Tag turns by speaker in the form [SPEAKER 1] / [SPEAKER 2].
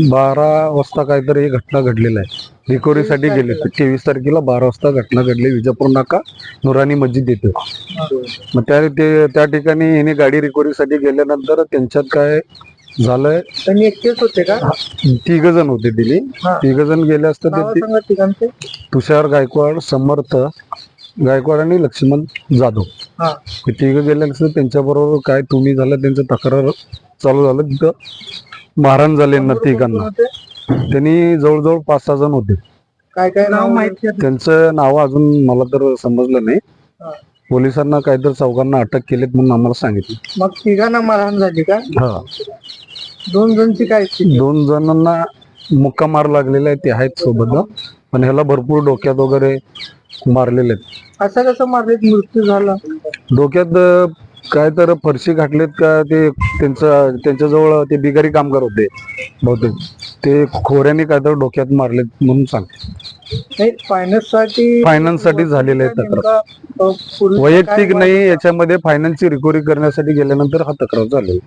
[SPEAKER 1] बारा वाजता काहीतरी ही घटना घडलेला आहे. रिकव्हरीसाठी गेले तेवीस तारखेला बारा वाजता घटना घडली. विजापूर नाका नुरानी मस्जिद येथे मग त्या ते त्या ठिकाणी हिने गाडी रिकव्हरीसाठी गेल्यानंतर त्यांच्यात काय झालंय?
[SPEAKER 2] त्यांनी एकटेच होते का?
[SPEAKER 1] तिघ जण होते दिली. तिघ जण गेले असता
[SPEAKER 2] नाव
[SPEAKER 1] ते
[SPEAKER 2] सांगा तिघांचे.
[SPEAKER 1] तुषार गायकवाड समर्थ गायकवाड आणि लक्ष्मण जाधव. तिघ गेल्यानंतर त्यांच्याबरोबर काय तुम्ही झालं? त्यांचं तक्रार चालू झालं तिथं? मारहाण झाले ना तिघांना? त्यांनी जवळजवळ पाच सहा जण होते.
[SPEAKER 2] काय काय नाव माहिती?
[SPEAKER 1] त्यांचं नाव अजून मला तर समजलं नाही. पोलिसांना काहीतरी चौघांना अटक केलीत म्हणून आम्हाला सांगितलं.
[SPEAKER 2] मग तिघांना मारहाण झाली का?
[SPEAKER 1] हा.
[SPEAKER 2] दोन जणची काय स्थिती?
[SPEAKER 1] दोन जणांना मुक्का मार लागलेला आहे ते आहेत सोबत. पण ह्याला भरपूर डोक्यात वगैरे मारलेले आहेत.
[SPEAKER 2] असं कसं मारलेत? मृत्यू झाला.
[SPEAKER 1] डोक्यात अं, काय तर फरशी घातलेत का ते त्यांचं त्यांच्याजवळ ते बिगारी कामगार होते बहुतेक. ते खोऱ्याने काय तर डोक्यात मारलेत म्हणून सांगते
[SPEAKER 2] नाही
[SPEAKER 1] फायनान्ससाठी फायनान्ससाठी झालेलं आहे तक्रार.
[SPEAKER 2] नेमका, अ, पुढचं
[SPEAKER 1] वैयक्तिक नाही याच्यामध्ये फायनान्सची रिकव्हरी करण्यासाठी गेल्यानंतर हा तक्रार झालेला